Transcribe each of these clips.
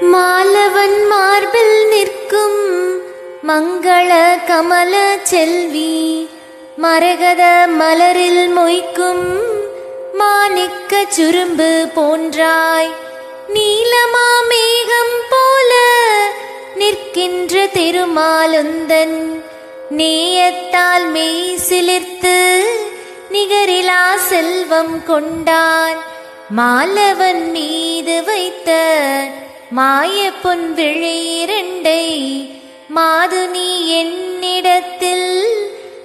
மாலவன் மார்பில் நிற்கும் மங்கள கமல செல்வி மரகத மலரில் மொய்க்கும் மாணிக்க சுரும்பு போன்றாய். நீலமா மேகம் போல நிற்கின்ற திருமாலுந்தன் நேயத்தால் மெய் சிலிர்த்து நிகரிலா செல்வம் கொண்டான். மாலவன் மீது வைத்த மாய பொன் இரண்டை மாது நீ என்னிடத்தில்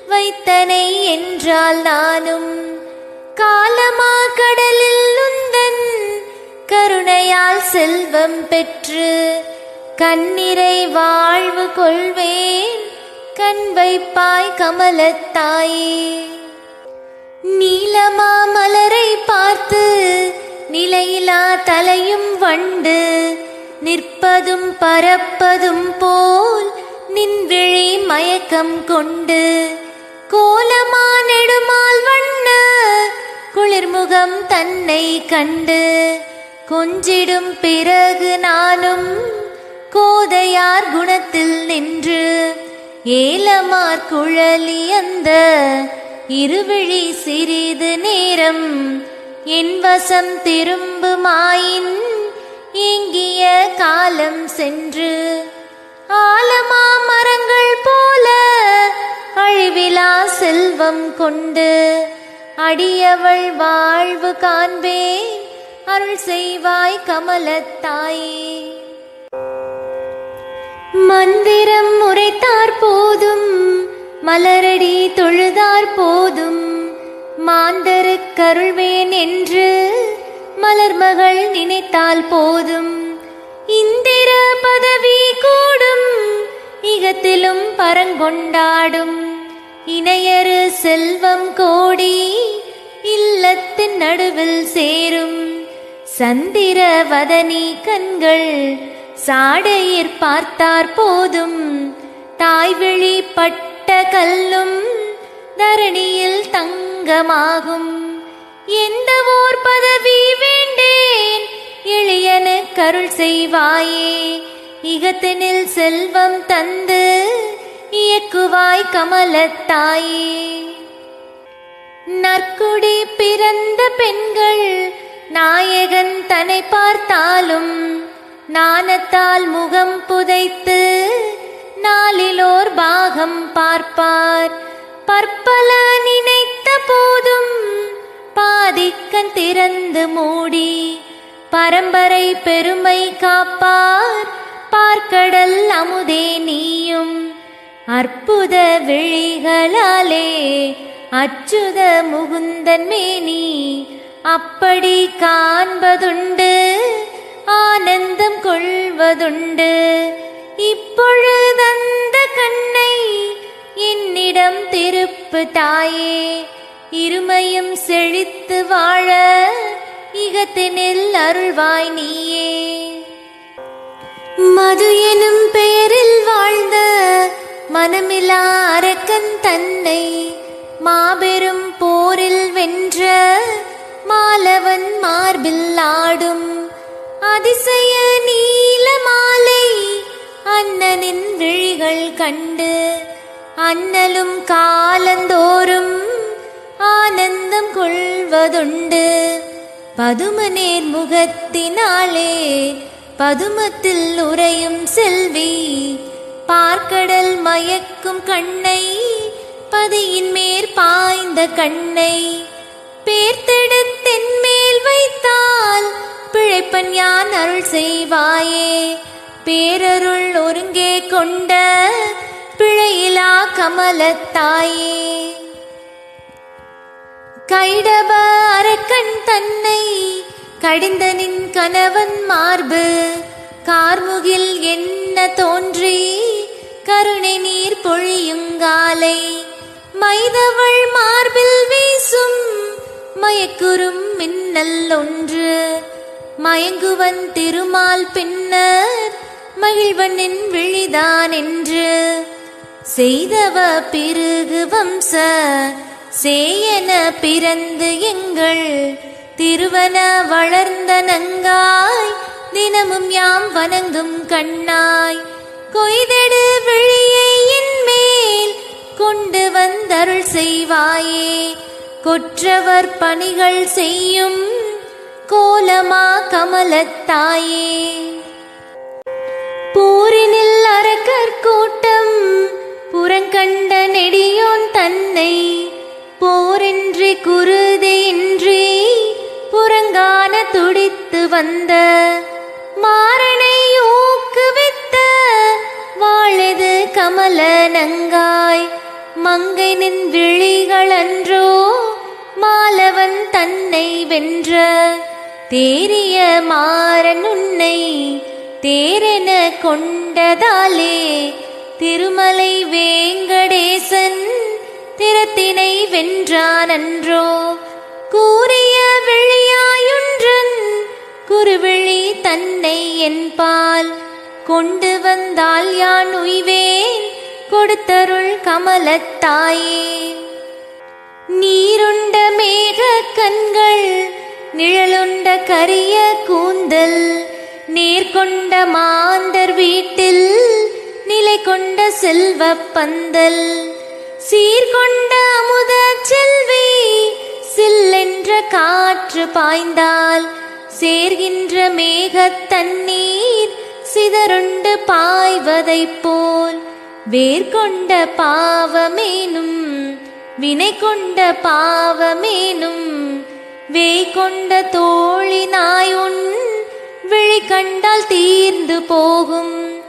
வைத்தனை என்றால் நானும் காலமா கடலில் உந்தன் கருணையால் செல்வம் பெற்று கண்ணிறை வாழ்வு கொள்வேன் கண் வைப்பாய் கமலத்தாயே. நீலமா மலரை பார்த்து நிலையிலா தலையும் வண்டு நிற்பதும் பறப்பதும் போல் நின்விழி மயக்கம் கொண்டு கோலமா நெடுமால் வண்ண குளிர்முகம் தன்னை கண்டு கொஞ்சிடும் பிறகு நானும் கோதையார் குணத்தில் நின்று ஏலமார் குழலி அந்த இருவிழி சிறிது நேரம் என் வசம் திரும்புமாயின் ஏங்கிய காலம் சென்று ஆலமா மரங்கள் போல அழிவிலா செல்வம் கொண்டு அடியவள் வாழ்வு காண்பேன் அருள் செய்வாய் கமலத்தாயே. மந்திரம் உரைத்தார் போதும் மலரடி தொழுதார் போதும் மாந்தரு கருள்வேன் என்று மலர்மகள் நினைத்தால் போதும். இந்திர பதவி கூடும் இகத்திலும் பரங்கொண்டாடும். இணையரு செல்வம் கோடி இல்லத்தின் நடுவில் சேரும். சந்திர வதனி கண்கள் சாடையிற் பார்த்தார் போதும். தாய் வெளிப்பட்ட கல்லும் தரணியில் தங்கமாகும். எந்த ஓர் பதவி வேண்டேன்? இளையனு கருள் செய்வாயே. இகத்தினில் செல்வம் தந்து இயக்குவாய் கமலத்தாயே. நற்குடி பிறந்த பெண்கள் நாயகன் தன்னை பார்த்தாலும் நாணத்தால் முகம் புதைத்து நாளிலோர் பாகம் பார்ப்பார். பற்பல நினைத்த போதும் பாதிக்கன் திறந்து மூடி. பரம்பரை பெருமை காப்பார். பார்க்கடல் அமுதே நீயும். அற்புத விழிகளாலே அச்சுத முகுந்தன் மேனி. அப்படி காண்பதுண்டு ஆனந்தம் கொள்வதுண்டு. இப்பொழுதந்த கண்ணை என்னிடம் திருப்பு தாயே. இருமையும் செழித்து வாழ இகத்தினில் அருள்வாய் நீயே. மது எனும் பெயரில் வாழ்ந்த மனமிலா அரக்கன் தன்னை மாபெரும் போரில் வென்ற மாலவன் மார்பில் ஆடும் அதிசய நீல மாலை அண்ணனின் விழிகள் கண்டு அண்ணலும் கா ஆனந்தம் கொள்வதுண்டு. பதும முகத்தினாலே பதுமத்தில் உறையும் செல்வி. பார்க்கடல் மயக்கும் கண்ணை பதியின் மேற் பாய்ந்த கண்ணை. பேர்த்தெடுத்தென்மேல் வைத்தால் பிழைப்பன் யான் அருள் செய்வாயே. பேரருள் ஒருங்கே கொண்ட பிழையிலா கமலத்தாயே கைடப அரக்கன் தன்னை கடிந்தனின் கணவன் மார்பு. கார்முகில் என்ன தோன்றி? கருணை நீர் பொழியுங்காலை மைதவள் மார்பில் வீசும் மயக்குறும் மின்னல் ஒன்று. மயங்குவன் திருமால் பின்னர் மகிழ்வனின் விழிதான் என்று. செய்தவ பிறகு வம்ச சேயன பிறந்து எங்கள் திருவன வளர்ந்த நங்காய் தினமும் யாம் வணங்கும் கண்ணாய். கொய்தெடு விழியை என்மேல் கொண்டு வந்தருள் செய்வாயே. கொற்றவர் பணிகள் செய்யும் கோலமா கமலத்தாயே போரினில் அரக்கர் கூட்டம் புறங்கண்ட நெடியோன் தன்னை போரின்றி குருதியின்றி புறங்கான துடித்து வந்த மாறனை ஊக்குவித்த வாழது கமல நங்காய் மங்கைனின் விழிகளன்றோ மாலவன் தன்னை வென்ற தேரிய மாறன் உன்னை தேரென கொண்டதாலே திருமலை வேங்கடேசன் திறத்தினை வென்றானன்றோ? கூறிய விழியாயுன்றன் குருவிழி தன்னை என்பால் கொண்டு வந்தால் யான் உய்வேன்? கொடுத்தருள் கமலத்தாயே நீருண்ட மேக கண்கள் நிழலுண்ட கரிய கூந்தல் நேர்கொண்ட மாந்தர் வீட்டில் நிலை கொண்ட செல்வ பந்தல். சீர்கொண்ட அமுத செல்வி சில்லென்ற காற்று பாய்ந்தால் சேர்கின்ற மேகத் தண்ணீர் சிதறுண்டு பாய்வதைப் போல். வேர்கொண்ட பாவமேனும் வினை கொண்ட பாவமேனும் வேய் கொண்ட தோழினாய் உன் விழி கண்டால் தீர்ந்து போகும்.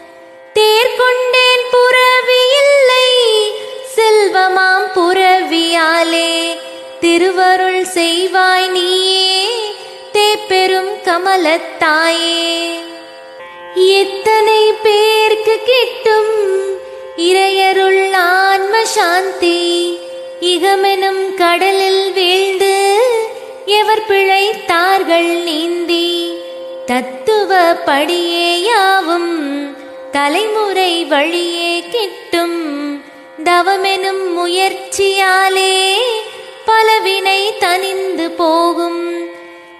தேர் கொண்டேன் புறவி இல்லை செல்வமாம் புறவியாலே திருவருள் செய்வாய் நீயே தேப்பெரும் கமலத்தாயே. எத்தனை பேர்க்கு கிட்டும் இறையருள் ஆன்ம சாந்தி. இகமெனும் கடலில் வீழ்ந்து எவர் பிழைத்தார்கள் நீந்தி. தத்துவ படியேயாவும் தலைமுறை வழியே கிட்டும் தவமெனும் முயற்சியாலே பலவினை தனிந்து போகும்.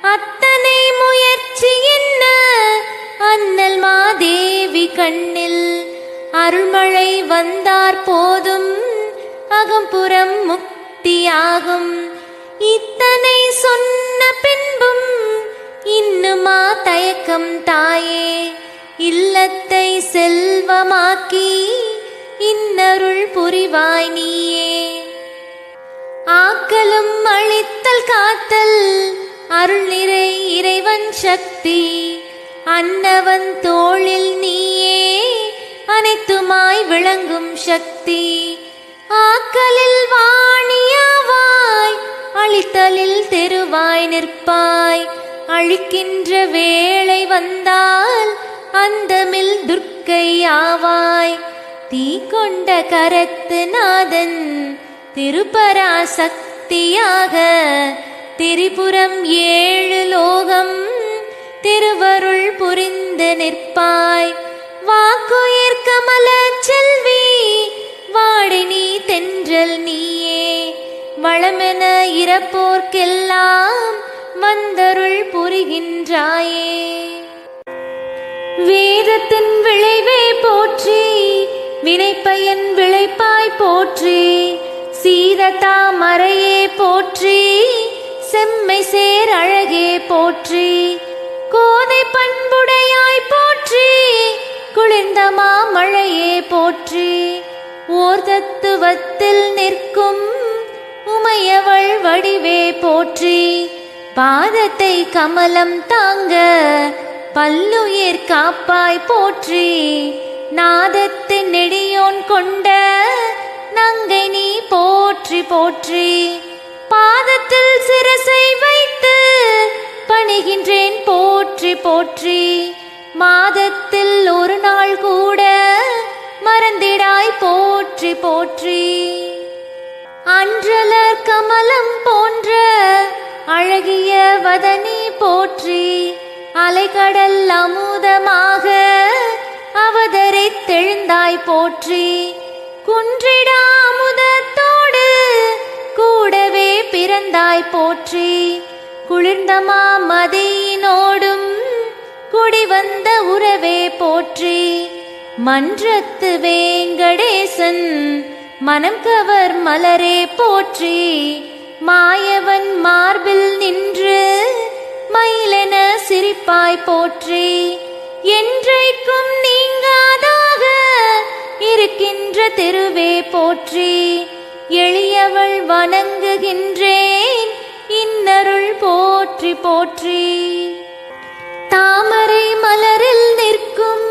அத்தனை முயற்சி என்ன? அண்ணல் மாதேவி கண்ணில் அருள்மழை வந்தார் போதும் அகம்புறம் முக்தியாகும். இத்தனை சொன்ன பின்பும் இன்னுமா தயக்கம் தாயே? இல்லத்தை செல்வமாக்கி இன்னருள் புரிவாய் நீயே. ஆக்கலும் அழித்தல் காத்தல் அருள் நிறை இறைவன் சக்தி. அன்னவன் தோளில் நீயே அனைத்துமாய் விளங்கும் சக்தி. ஆக்கலில் வாணியாவாய் அழித்தலில் தெருவாய் நிற்பாய். அழிக்கின்ற வேளை வந்தால் அந்தமில் துர்க்கையாவாய் தீ கொண்ட கரத்து நாதன் திருப்பராசக்தியாக திரிபுரம் ஏழு லோகம் திருவருள் புரிந்து நிற்பாய். வாக்குயிர் கமல செல்வி வாடினி தென்றல் நீயே. வளமென இறப்போர்க்கெல்லாம் வந்தருள் புரிகின்றாயே. வேதத்தின் விளைவே போற்றி வினைப்பயன் விளைப்பாய் போற்றி சீதத்தா மறையே போற்றி செம்மை சேர் அழகே போற்றி கோதை பண்புடையாய் போற்றி குளிர்ந்த மாமழையே போற்றி. ஓர் தத்துவத்தில் நிற்கும் உமையவள் வடிவே போற்றி பாதத்தை கமலம் தாங்க பல்லுயிர் காப்பாய் போற்றி. நாதத்து நெடியோன் கொண்ட நங்கை நீ போற்றி போற்றி. பாதத்தில் சிரசை வைத்து பணிகின்றேன் போற்றி போற்றி. மாதத்தில் ஒரு நாள் கூட மறந்திடாய் போற்றி போற்றி. அன்றலர் கமலம் போன்ற அழகிய வதனி போற்றி. அலைகடல் அமுதமாக அவதரித்தெழுந்தாய் போற்றி. குன்றிடாமுதத்தோடு கூடவே பிறந்தாய் போற்றி. குளிர்ந்தமா மாமதியினோடும் குடிவந்த உறவே போற்றி. மன்றத்து வேங்கடேசன் மனம் கவர் மலரே போற்றி. மாயவன் மார்பில் நின்று மயிலென சிரிப்பாய் போற்றி. என்றைக்கும் நீங்காதாக இருக்கின்ற திருவே போற்றி எளியவள் வணங்குகின்றேன். இன்னருள் போற்றி போற்றி. தாமரை மலரில் நிற்கும்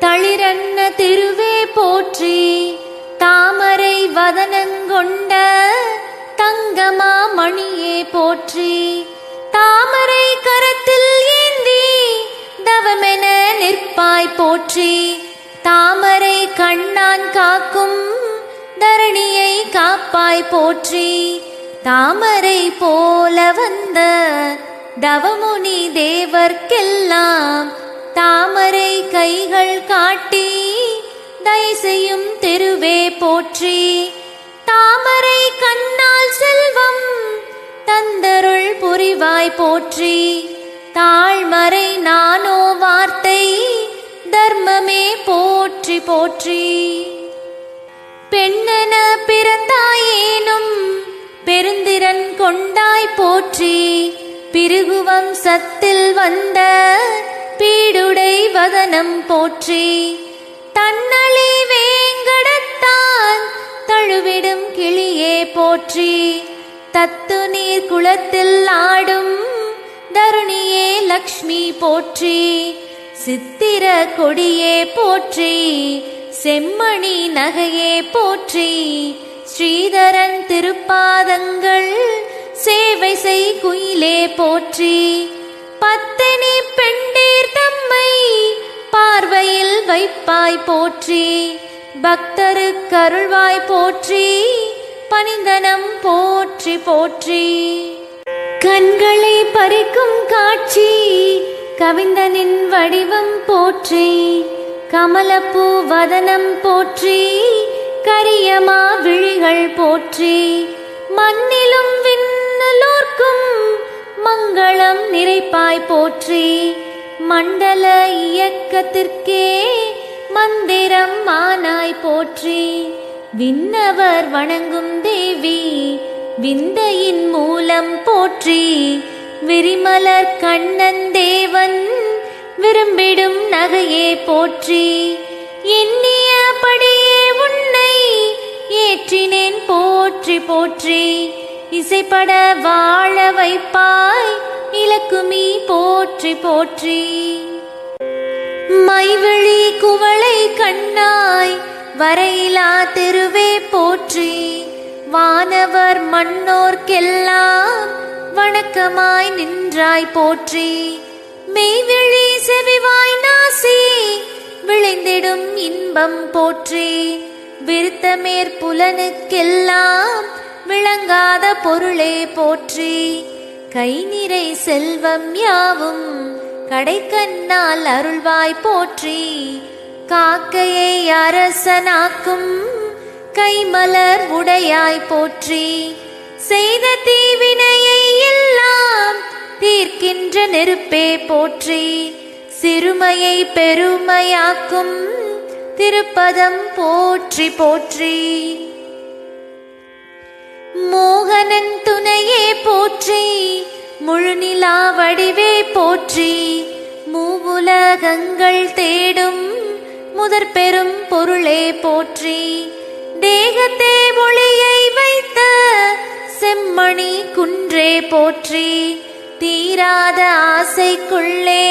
தளிரன்ன திருவே போற்றி. தாமரை வதனங்கொண்ட தங்கமா மணியே போற்றி. தாமரை கரத்தில் ஏந்தி தவமென நிற்பாய் போற்றி. தாமரை கண்ணான் காக்கும் தரணியை காப்பாய் போற்றி. தாமரை போல வந்த தவமுனி தேவர்க்கெல்லாம் தாமரை கைகள் காட்டி தைசையும் திருவே போற்றி. தாமரை கண்ணால் செல்வம் தந்தருள் புரிவாய் போற்றி. தாழ்மறை நானோ வார்த்தை தர்மமே போற்றி போற்றி. பெண்ணென பிறந்தாயேனும் பெருந்திறன் கொண்டாய் போற்றி. பிருகுவம் சத்தில் வந்த பீடுடை வதனம் போற்றி. தன்னழி வேங்கடத்தான் தழுவிடும் கிளியே போற்றி. தத்து நீர் குளத்தில் ஆடும் தருணியே லக்ஷ்மி போற்றி சித்திர கொடியே போற்றி செம்மணி நகையே போற்றி ஸ்ரீதரன் திருப்பாதங்கள் சேவை செய் குயிலே போற்றி. பத்தனி பெண்டீர் தம்மை பார்வையில் வைப்பாய் போற்றி பக்தரு கருள்வாய் போற்றி பணிந்தனம் போற்றி போற்றி. கண்களை பறிக்கும் காட்சி கவிந்தனின் வடிவம் போற்றி கமலப்பூ வதனம் போற்றி கரியமா விழிகள் போற்றி மண்ணிலும் விண்ணலோர்க்கும் மங்களம் நிறைப்பாய் போற்றி மண்டல இயக்கத்திற்கே மந்திரம் மானாய் போற்றி விண்ணவர் வணங்கும் தேவி விந்தையின் மூலம் போற்றி விரிமலர் கண்ணன் தேவன் விரும்பிடும் நகையே போற்றி. எண்ணியபடியே உன்னை ஏற்றினேன் போற்றி போற்றி. இசைப்பட வாழ வைப்பாய் இலக்குமி போற்றி போற்றி. மைவிழி குவளை கண்ணாய் வரையிலா தெருவே போற்றி. வானவர் மன்னோர்க்கெல்லாம் வணக்கமாய் நின்றாய் போற்றி. மெய்விழி செவிவாய் நாசி விளைந்திடும் இன்பம் போற்றி. விருத்த மேற்புலனுக்கெல்லாம் விளங்காத பொருளே போற்றி. கை நிறை செல்வம் யாவும் கடைக்கண்ணால் அருள்வாய் போற்றி. காக்கையை அரசனாக்கும் கைமலர் உடையாய் போற்றி. செய்த தீவினையை எல்லாம் தீர்க்கின்ற நெருப்பே போற்றி. சிறுமையை பெருமையாக்கும் திருப்பதம் போற்றி போற்றி. மோகனன் துணையே போற்றி. முழுநிலா வடிவே போற்றி. மூவுலகங்கள் தேடும் முதற் பெரும் பொருளே போற்றி. தேகத்தே ஒளியை வைத்த செம்மணி குன்றே போற்றி தீராத ஆசைக்குள்ளே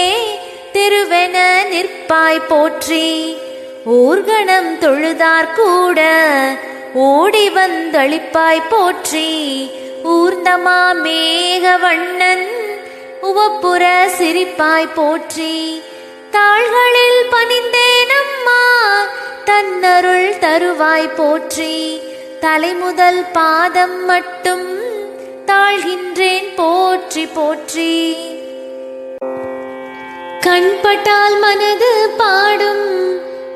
திருவென நிற்பாய் போற்றி. ஊர்கணம் தொழுதார் கூட ஓடி வந்தளிப்பாய் போற்றி. ஊர்ந்தமா மேகவண்ணன் உவப்புற சிரிப்பாய் போற்றி. தாள்களில் பணிந்தேனம்மா தன்னருள் தருவாய் போற்றி. தலைமுதல் பாதம் மட்டும் தாழ்கின்றேன் போற்றி போற்றி. கண்பட்டால் மனது பாடும்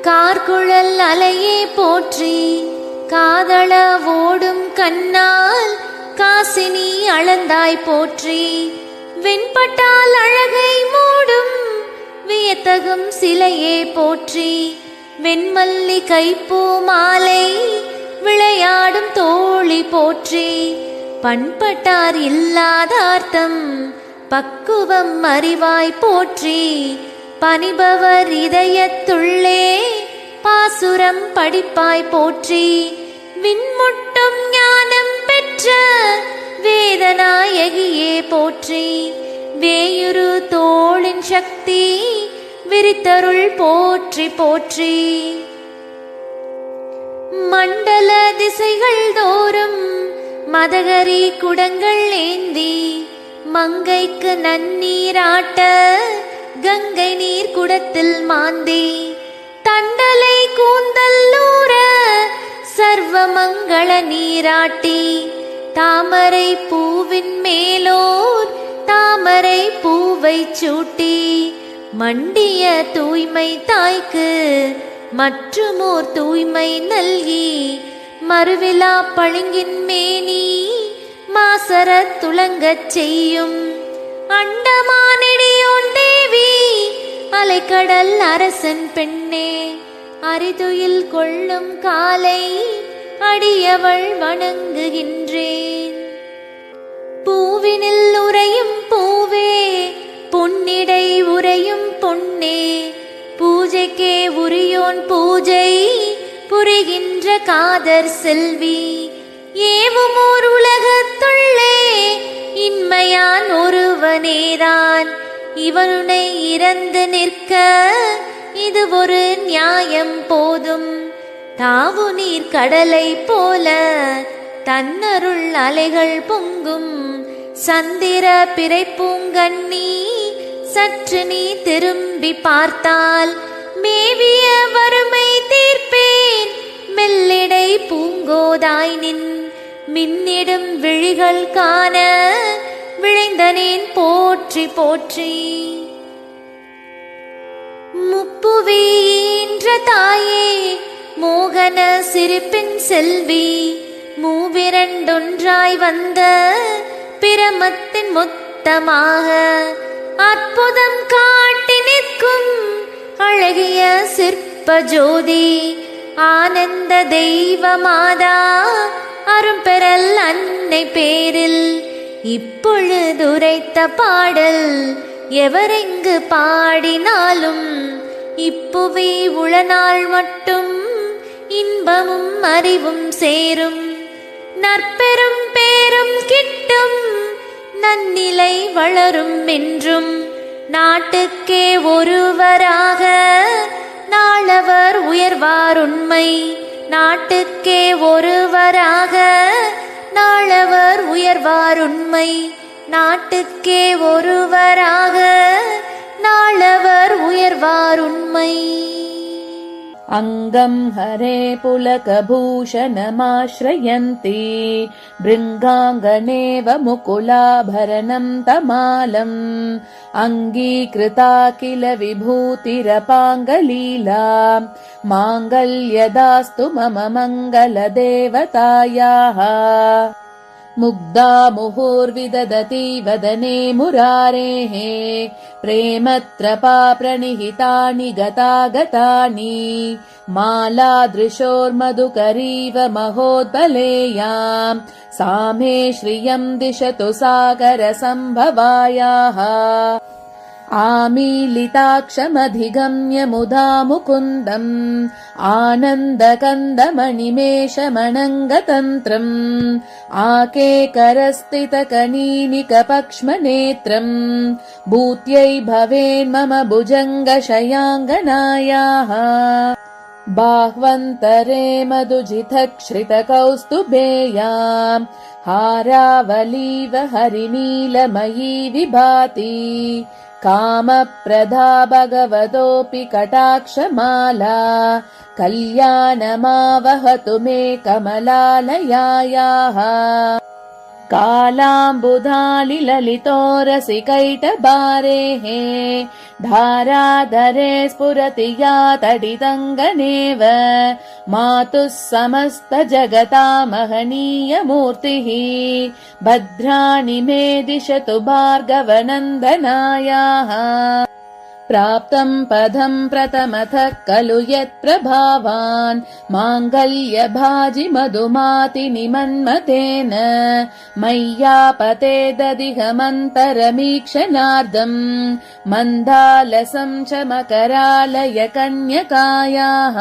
கார்குழல் அலையே போற்றி. காதள ஓடும் கண்ணால் காசினி அளந்தாய் போற்றி. வெண்பட்டால் அழகை மூடும் வியத்தகும் சிலையே போற்றி. வெண்மல்லி கைப்பூ மாலை விளையாடும் தோழி போற்றி. பண்பட்டார் இல்லாதார்த்தம் பக்குவம் அறிவாய் போற்றி. பணிபவர் இதயத்துள்ளே பாசுரம் படிப்பாய் போற்றி. விண்முட்டும் ஞானம் பெற்ற வேதநாயகியே போற்றி. வேயுரு தோளின் சக்தி விரித்தருள் போற்றி போற்றி. மண்டல திசைகள் தோறும் மதகரி குடங்கள் ஏந்தி மங்கைக்கு நன்னீராட்ட கங்கை நீர் குடத்தில் மாந்தி தண்டலை கூந்தல்லூர சர்வ மங்கள நீராட்டி தாமரை பூவின் மேலோர் தாமரை பூவை சூட்டி மண்டிய தூய்மை தாய்க்கு மற்றுமோர் தூய்மை நல்கி மறுவிழா பழுங்கின் மேனி மாசர துளங்கச் செய்யும். அண்டமானடியோன் தேவி அலைக்கடல் அரசன் பெண்ணே அரிதுயில் கொள்ளும் காலை அடியவள் வணங்குகின்றேன். பூவினில் உறையும் பூவே பொன்னிடை புரையும் பொன்னே. பூஜைக்கே உரியோன் பூஜை புரிகின்ற காதர் செல்வி. ஏவுமோர் உலகத்துள்ளே இன்மையான் ஒருவனேதான். இவனுனை இறந்து நிற்க இது ஒரு நியாயம் போதும். தாவு நீர் கடலை போல தன்னருள் அலைகள் பொங்கும். சந்திர பிறை பூங்கண்ணி சற்று நீ திரும்பி பார்த்தால் மேவிய வறுமை தீர்ப்பேன். மெல்லிடை பூங்கோதாய் நின் மின்னிடும் விழிகள் காண விழைந்தனேன் போற்றி போற்றி. முப்புவீன்ற தாயே மோகன சிரிப்பின் செல்வி மூவிரண்டொன்றாய் வந்த பிரமத்தின் மொத்தமாக அற்புதம் காட்டி நிற்கும் அழகிய சிற்ப ஜோதி ஆனந்த தெய்வ மாதா அரும்பெறல் அன்னை பேரில் இப்பொழுதுரைத்த பாடல் எவரெங்கு பாடினாலும் இப்புவி உளநாள் மட்டும் இன்பமும் அறிவும் சேரும். நற்பெரும் பேரும் கிட்டும் நன்னிலை வளரும் என்றும் நாட்டுக்கே ஒருவராக நாளவர் உயர்வார் உண்மை. நாட்டுக்கே ஒருவராக நாளவர் உயர்வார் உண்மை. நாட்டுக்கே ஒருவராக நாளவர் உயர்வார் உண்மை. अङ्गम् हरे पुलकभूषणमाश्रयन्ति भृङ्गाङ्गनेव मुकुलाभरणम् तमालम् अङ्गीकृता किल विभूतिरपाङ्गलीला माङ्गल्यदास्तु मम मङ्गलदेवतायाः मुग्धा मुहुर्विदधति वदने मुरारेः प्रेमत्रपा प्रणिहितानि गतागतानि मालादृशोर्मधुकरीव महोद्बलेयाम् सा मे श्रियम् दिशतु सागरसम्भवायाः आमीलिताक्षमधिगम्य मुदा मुकुन्दम् आनन्दकन्दमणिमेषमणङ्गतन्त्रम् आकेकरस्थितकनीनिकपक्ष्मनेत्रम् भूत्यै भवेन्मम भुजङ्गशयाङ्गनायाः बाह्वन्तरे मधुजितश्रितकौस्तुभेयाम् हारावलीव हरिनीलमयी विभाति कामप्रदा भगवतोऽपि कटाक्षमाला कल्याणमावहतु मे कमलालयायाः कालाम्बुधालिललितोरसिकैटबारेः धाराधरे स्फुरति या तडिदङ्गनेव मातुः समस्तजगतामहनीयमूर्तिः भद्राणि मे दिशतु भार्गवनन्दनायाः प्राप्तम् पदम् प्रथमतः खलु यत्प्रभावान्। माङ्गल्यभाजि मधुमाति निमन्मतेन मय्यापतेदधिगमन्तरमीक्षणार्दम् मन्दालसम् च मकरालय कन्यकायाः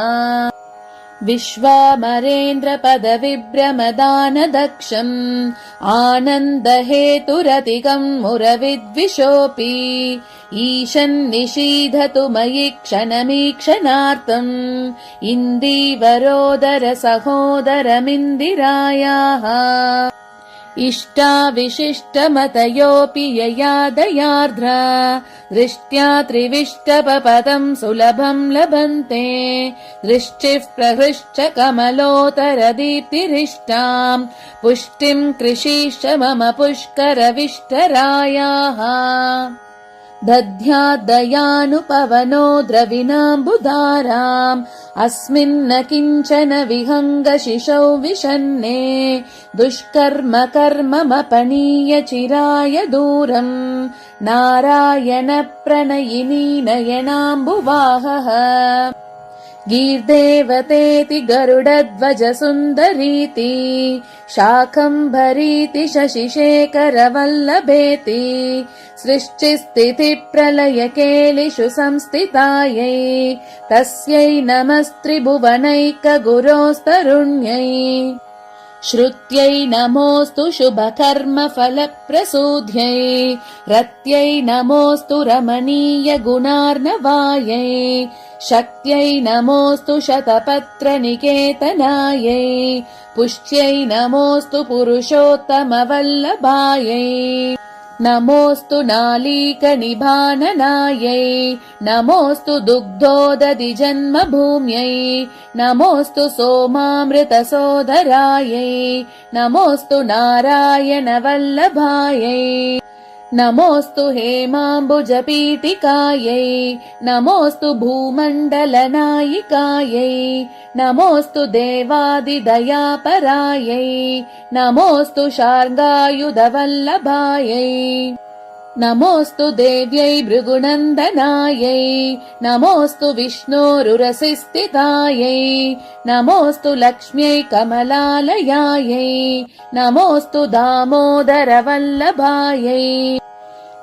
विश्वामरेन्द्रपदविभ्रमदानदक्षम्। आनन्दहेतुरतिकम् मुरविद्विषोऽपि। ईशन्निषीधतु मयि क्षणमीक्षणार्थम्। इन्दीवरोदर सहोदरमिन्दिरायाः इष्टाविशिष्टमतयोऽपि यया दयार्द्रा दृष्ट्या त्रिविष्टपपदम् सुलभम् लभन्ते। दृष्टिः प्रहृष्ट कमलोतरदीप्तिरिष्टाम् पुष्टिम् कृषीश्च मम पुष्करविष्टरायाः दध्याद्दयानुपवनो द्रविणाम्बुधाराम्। अस्मिन्न किञ्चन विहङ्गशिशौ विशन्ने दुष्कर्म कर्ममपनीय चिराय दूरम्। नारायण प्रणयिनी नयनाम्बुवाहः। गीर्देवतेति गरुडध्वज सुन्दरीति शाकम्भरीति शशिशेखरवल्लभेति सृष्टिस्थितिप्रलयकेलिषु संस्थितायै तस्यै नमस्त्रिभुवनैकगुरोस्तरुण्यै। श्रुत्यै नमोऽस्तु शुभकर्मफलप्रसूध्यै रत्यै नमोऽस्तु रमणीयगुणार्णवायै शक्त्यै नमोऽस्तु शतपत्रनिकेतनायै पुष्ट्यै नमोऽस्तु पुरुषोत्तमवल्लभायै नमोऽस्तु नालीकनिभाननायै नमोऽस्तु दुग्धोदधि जन्मभूम्यै नमोऽस्तु सोमामृतसोदरायै नमोऽस्तु नारायणवल्लभायै नमोऽस्तु हेमाम्बुजपीठिकायै नमोऽस्तु भूमण्डलनायिकायै नमोऽस्तु देवादिदयापरायै नमोऽस्तु शार्ङ्गायुधवल्लभायै नमोऽस्तु देव्यै भृगुनन्दनायै नमोऽस्तु विष्णोरुरसिस्थितायै नमोऽस्तु लक्ष्म्यै कमलालयायै नमोऽस्तु दामोदरवल्लभायै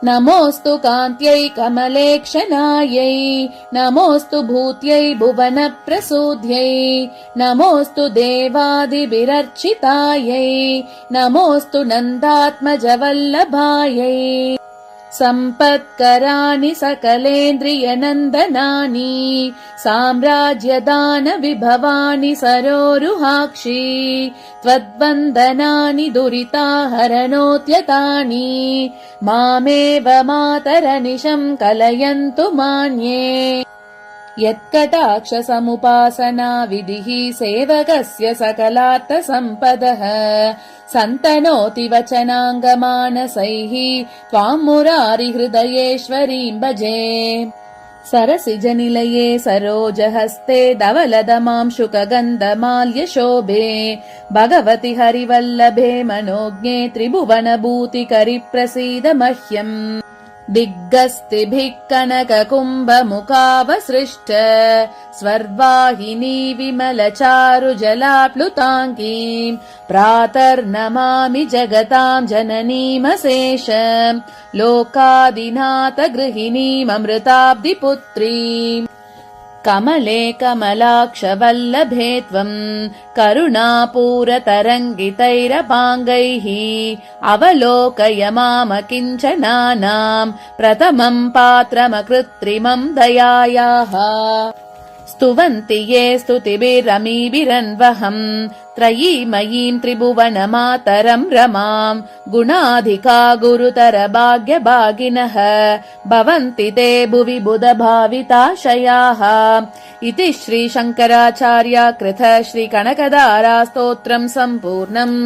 नमोऽस्तु कान्त्यै कमलेक्षणायै नमोऽस्तु भूत्यै भुवनप्रसूध्यै नमोऽस्तु देवादिभिरर्चितायै नमोऽस्तु नन्दात्मजवल्लभायै सम्पत्कराणि सकलेन्द्रियनन्दनानि साम्राज्यदानविभवानि सरोरुहाक्षि त्वद्वन्दनानि दुरिताहरणोद्यतानि मामेव मातरनिशम् कलयन्तु मान्ये। यत्कटाक्षसमुपासना विधिः सेवकस्य सकलार्थसम्पदः सन्तनोति वचनाङ्गमानसैः त्वाम् मुरारिहृदयेश्वरीम् भजे। सरसिजनिलये सरोजहस्ते धवलदमां शुकगन्धमाल्यशोभे। भगवति हरिवल्लभे मनोज्ञे त्रिभुवनभूतिकरिप्रसीद मह्यम् दिग्गस्तिभिः कनककुम्भमुखावसृष्ट स्वर्वाहिनी विमलचारुजलाप्लुताङ्गीम् प्रातर्नमामि जगताम् जननीमशेष। लोकादिनाथ गृहिणीममृताब्धिपुत्रीम् कमले कमलाक्षवल्लभे त्वम् करुणापूरतरङ्गितैरपाङ्गैः अवलोकय माम किञ्चनानाम् प्रथमम् पात्रमकृत्रिमम् दयायाः स्तुवन्ति ये स्तुतिभिरमीभिरन्वहम् त्रयीमयीम् त्रिभुवनमातरम् रमाम् गुणाधिका गुरुतर भाग्यभागिनः भवन्ति ते भुवि बुधभाविताशयाः इति श्रीशङ्कराचार्या कृत श्रीकनकदारा स्तोत्रम् सम्पूर्णम्